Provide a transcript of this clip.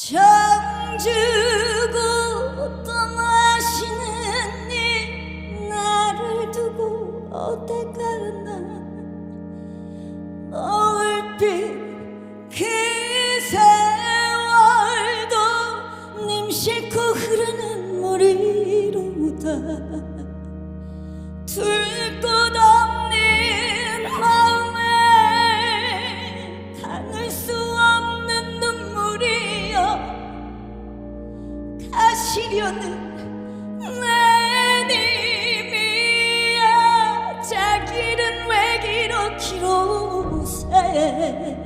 정주고 떠나시는 님 나를 두고 어디 가나? 노을빛 그 세월도 님 싣고 흐르는 물이로다. 둘 길이었는 내님이야 자 길은 왜 길어 길어 새